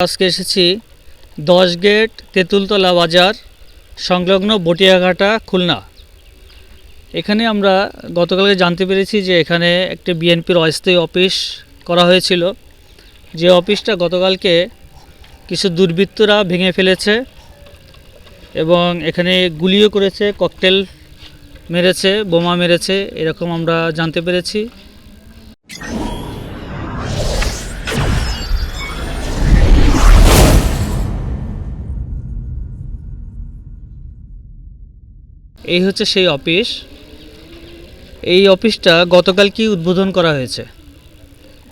আজকে এসেছি দশ গেট তেঁতুলতলা বাজার সংলগ্ন বটিয়াঘাটা খুলনা। এখানে আমরা গতকালকে জানতে পেরেছি যে এখানে একটি বিএনপির অস্থায়ী অফিস করা হয়েছিল। যে অফিসটা গতকালকে কিছু দুর্বৃত্তরা ভেঙে ফেলেছে এবং এখানে গুলিও করেছে, ককটেল মেরেছে, বোমা মেরেছে, এরকম আমরা জানতে পেরেছি। এই হচ্ছে সেই অফিস। এই অফিসটা গতকালকেই উদ্বোধন করা হয়েছে।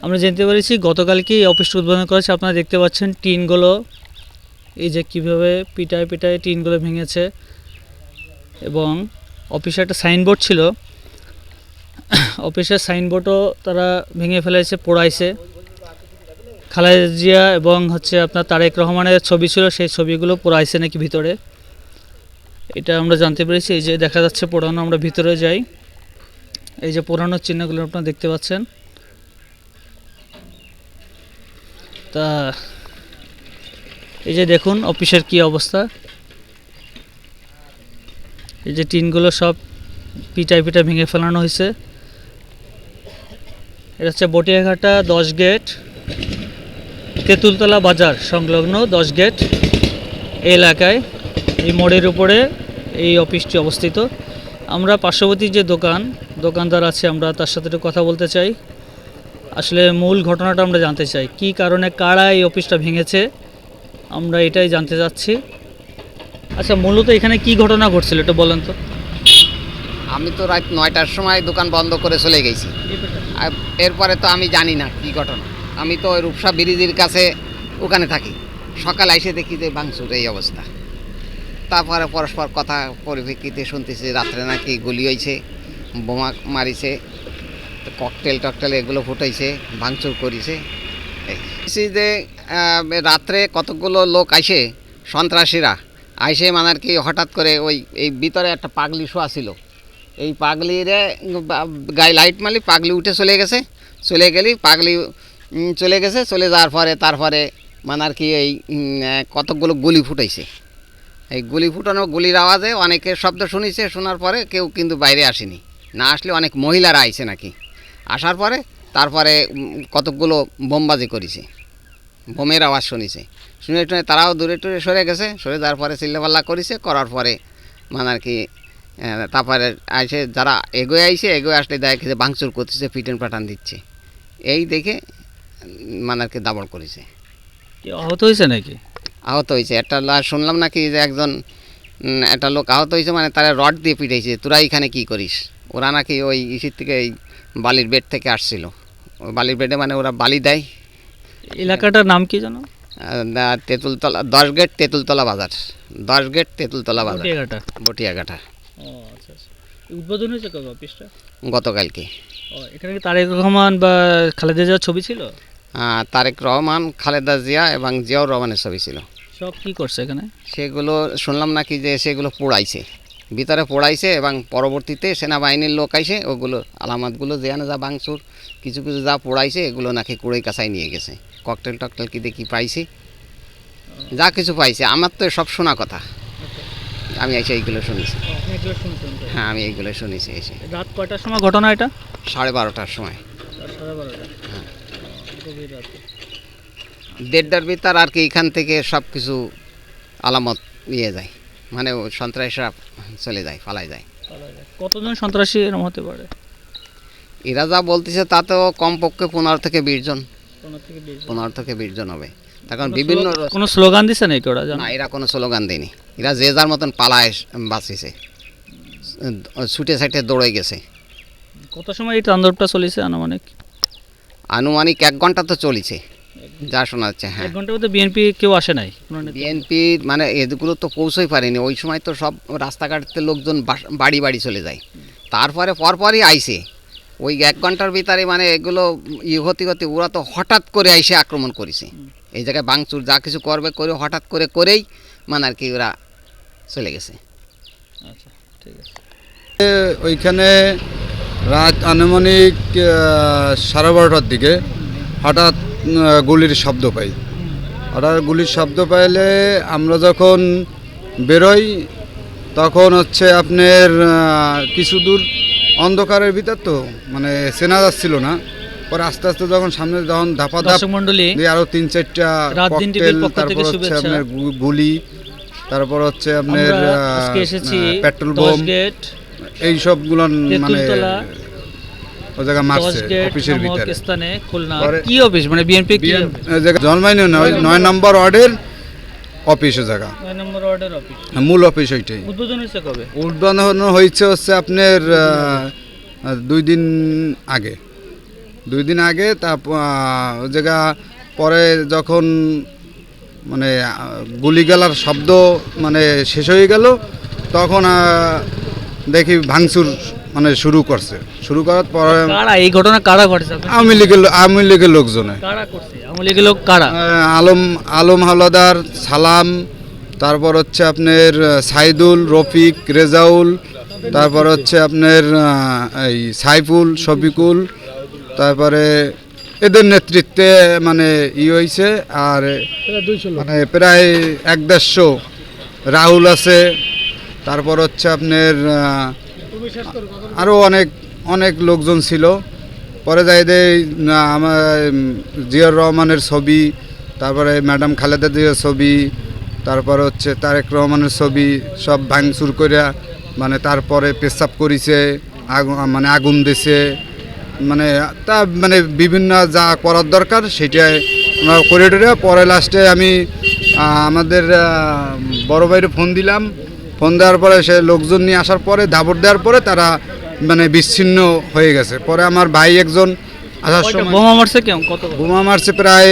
আমরা জানতে পেরেছি গতকালকেই এই অফিসটা উদ্বোধন করা হয়েছে আপনারা দেখতে পাচ্ছেন টিনগুলো। এই যে কীভাবে পিটায় পিটায় টিনগুলো ভেঙেছে। এবং অফিসে একটা সাইনবোর্ড ছিল। অফিসের সাইনবোর্ডও তারা ভেঙে ফেলেছে, পোড়াইছে। খালেদা জিয়া এবং হচ্ছে আপনার তারেক রহমানের ছবি ছিল, সেই ছবিগুলো পোড়াইছে নাকি ভিতরে। এটা আমরা জানতে পেরেছি। এই যে দেখা যাচ্ছে পুরানো আমরা ভিতরে যাই। এই যে পুরানো চিহ্নগুলো আপনারা দেখতে পাচ্ছেন। তা, এই যে দেখুন, অফিসের কি অবস্থা। এই যে টিনগুলো সব পিটায় পিটা ভেঙে ফেলানো হয়েছে। এটা হচ্ছে বটিয়াঘাটা দশ গেট। তেঁতুলতলা বাজার সংলগ্ন দশ গেট। এলাকায়, এই মোড়ের উপরে এই অফিসটি অবস্থিত। আমরা পার্শ্ববর্তী যে দোকান, দোকানদার আছে, আমরা তার সাথে একটু কথা বলতে চাই। আসলে মূল ঘটনাটা আমরা জানতে চাই। কি কারণে, কারা এই অফিসটা ভেঙেছে? আমরা এটাই জানতে চাচ্ছি। আচ্ছা মূলত এখানে কি ঘটনা ঘটছিল, একটু বলেন তো। আমি তো রাত নয়টার সময় দোকান বন্ধ করে চলে গেছি। এরপরে তো আমি জানি না কি ঘটনা। আমি তো রূপসা ব্রিজের কাছে ওখানে থাকি। সকালে এসে দেখি যে ভাঙচুর এই অবস্থা। তারপরে পরস্পর কথা পরিপ্রেক্ষিতে শুনতেছি, রাত্রে নাকি গুলি হয়েছে বোমা মারিছে, ককটেল টকটেল এগুলো ফুটাইছে, ভাঙচুর করিছে। যে রাত্রে কতগুলো লোক আইসে সন্ত্রাসীরা, আইসে মানে আর কি হঠাৎ করে ওই, এই ভিতরে একটা পাগলি শোয়া ছিল। এই পাগলিরে গায়ে লাইট মারলি, পাগলি উঠে চলে গেছে, চলে গেলি, পাগলি চলে গেছে, চলে যাওয়ার পরে তারপরে মানে আর কি এই কতকগুলো গুলি ফুটাইছে। এই গুলি ফুটানো, গুলির আওয়াজে অনেকের শব্দ শুনিছে, শোনার পরে কেউ কিন্তু বাইরে আসেনি। না আসলে অনেক মহিলারা আইছে নাকি। আসার পরে তারপরে কতকগুলো বোমবাজি করেছে। বোমের আওয়াজ শুনিছে। শুনে টুনে তারাও দূরে টুরে সরে গেছে, সরে যাওয়ার পরে চিল্লাপাল্লা করেছে, করার পরে মানে আর কি তারপরে আইসে যারা এগোয়ে আইছে, এগোয়ে আসলে দেখে যে ভাঙচুর করতেছে পিটন পাটান দিচ্ছে। এই দেখে মানে আর কি দাবড় করেছে। আহত হয়েছে নাকি? আহত হয়েছে। একটা শুনলাম নাকি যে একজন একটা লোক আহত হয়েছে মানে তারা রড দিয়ে পিটাইছে। তোরা এখানে কি করিস? ওরা নাকি ওই ইসির থেকে এই বালির বেড থেকে আসছিল। ওই বালির বেডে মানে ওরা বালি দেয়। এলাকাটার নাম কি জানো তেঁতুলতলা দশ গেট তেঁতুলতলা বাজার। দশ গেট তেঁতুলতলা বাজার। বটিয়াঘাটা। আচ্ছা আচ্ছা। উদ্বোধন হয়েছে কবে অফিসটা? গতকালকে। এখানে কি তারেক রহমান বা খালেদা জিয়ার ছবি ছিল? তারেক রহমান খালেদা জিয়া এবং জিয়াউর রহমানের ছবি ছিল। সব কি করছে এখানে? সেগুলো শুনলাম নাকি যে সেগুলো পোড়াইছে। ভিতরে পোড়াইছে এবং পরবর্তীতে সেনাবাহিনীর লোক আইসে ওগুলো আলামতগুলো যেখানে যা ভাঙচুর কিছু কিছু যা পোড়াইছে এগুলো নাকি কুড়াই কাছায় নিয়ে গেছে। ককটেল টকটেল কি দেখি পাইছি? যা কিছু পাইছে আমার তো সব শোনা কথা। আমি এসে এইগুলো শুনেছি। হ্যাঁ আমি এইগুলো শুনেছি এসে। রাত কয়টার সময় ঘটনা এটা? সাড়ে বারোটার সময়। সাড়ে বারোটা রাতে। দেড়টার ভিতর আর কি এখান থেকে সব কিছু আলামত নিয়ে যায়। মানে সন্ত্রাসীরা চলে যায় পালাই যায়। কতজন সন্ত্রাসী এরকম হতে পারে? এরা যা বলতেছে তাতেও কমপক্ষে পনেরো থেকে বিশ জন। পনেরো থেকে বিশ জন। হবে। তখন বিভিন্ন কোনো স্লোগান দিছে নাকি ওরা না এরা কোনো স্লোগান দেয়নি। এরা যে যার মতন পালায় বাঁচিছে। ছুটে সাইটে দৌড়ে গেছে। কত সময় এই তাণ্ডবটা চলেছে আনুমানিক? আনুমানিক এক ঘণ্টা তো চলেছে। যা শোনা যাচ্ছে হ্যাঁ। এক মধ্যে বিএনপি কেউ আসে নাই? বিএনপি মানে এগুলো তো পৌঁছই পারেনি। ওই সময় তো সব রাস্তাঘাটতে লোকজন বাড়ি বাড়ি চলে যায়। তারপরে পরপরই আইসে ওই এক ঘণ্টার ভিতরে মানে এগুলো ই হতে হতে ওরা তো হঠাৎ করে আইসে আক্রমণ করেছে। এই জায়গায় বাংচুর যা কিছু করবে করে হঠাৎ করে করেই মানে আর কি ওরা চলে গেছে। আচ্ছা ঠিক আছে। ওইখানে রাত আনুমানিক আহ, সাড়ে বারোটার দিকে হঠাৎ গুলির শব্দ পাই। হঠাৎ গুলির শব্দ পাইলে আমরা যখন বেরোই তখন হচ্ছে আপনার কিছু দূর অন্ধকারের ভিতর তো মানে চেনা যাচ্ছিল না। পরে আস্তে আস্তে যখন সামনে যখন ধাপা ধাপ দর্শক মন্ডলী আরও তিন চারটা তারপর হচ্ছে আপনার গুলি তারপর হচ্ছে আপনার পেট্রোল বোম এই সবগুলো মানে তেঁতুলতলা ও জায়গা মারছে অফিসের ভিতরে। স্থানে খুলনা। পরে- কি অফিস? মানে বিএনপি কি? জায়গা জন্মাইনি নয় নয় নম্বর ওয়ার্ডের অফিসে জায়গা। অফিস। মূল অফিস ওইটাই। উদ্বোধন হয়েছে কবে? উদ্বোধন হয়েছে হচ্ছে আপনার দুই দিন আগে। দুই দিন আগে তা ওই জায়গা পরে যখন মানে গুলি গেলার শব্দ মানে শেষ হয়ে গেল তখন দেখি ভাঙচুর মানে শুরু করছে। শুরু করার পরে কারা? এই ঘটনা কারা ঘটেছে? আওয়ামী লীগের আওয়ামী লীগের লোকজনে। কারা করছে? আওয়ামী লীগের লোক কারা? আলম আলম হাওলাদার সালাম তারপর হচ্ছে আপনার সাইদুল রফিক রেজাউল তারপর হচ্ছে আপনার এই সাইফুল শফিকুল তারপরে এদের নেতৃত্বে মানে ই হয়েছে আর মানে প্রায় এক দেড়শো রাহুল আছে তারপর হচ্ছে আপনার আরও অনেক অনেক লোকজন ছিল। পরে যাই আমার জিয়র রহমানের ছবি, তারপরে ম্যাডাম খালেদা জিয়ার ছবি, তারপর হচ্ছে তারেক রহমানের ছবি, সব ভাঙচুর করে মানে তারপরে পেশাব করিছে মানে আগুন দিছে। মানে তা মানে বিভিন্ন যা করার দরকার, সেটাই করে করিডোরে পরে লাস্টে আমি আমাদের বড় ভাইয়ের ফোন দিলাম। ফোন দেওয়ার পরে সে লোকজন নিয়ে আসার পরে দাবর দেওয়ার পরে তারা মানে বিচ্ছিন্ন হয়ে গেছে। পরে আমার ভাই একজন আসার সময় বোমা মারছে কেমন কত বোমা মারছে প্রায়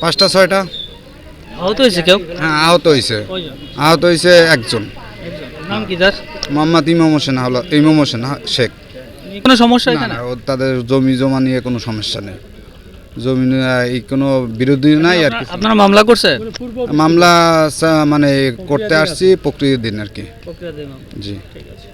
পাঁচটা ছয়টা। আহত হয়েছে কেউ? হ্যাঁ আহত হয়েছে। আহত হয়েছে একজন। নাম কি তার? মোহাম্মদ ইমাম হোসেন হল ইমাম হোসেন শেখ। কোনো সমস্যা না, তাদের জমি জমা নিয়ে কোনো সমস্যা নেই। জমি কোনো বিরোধী নাই আর কি আপনারা- মামলা করছে? মামলা মানে করতে আসছি প্রক্রিয়া দিন আর কি। জি। ঠিক আছে।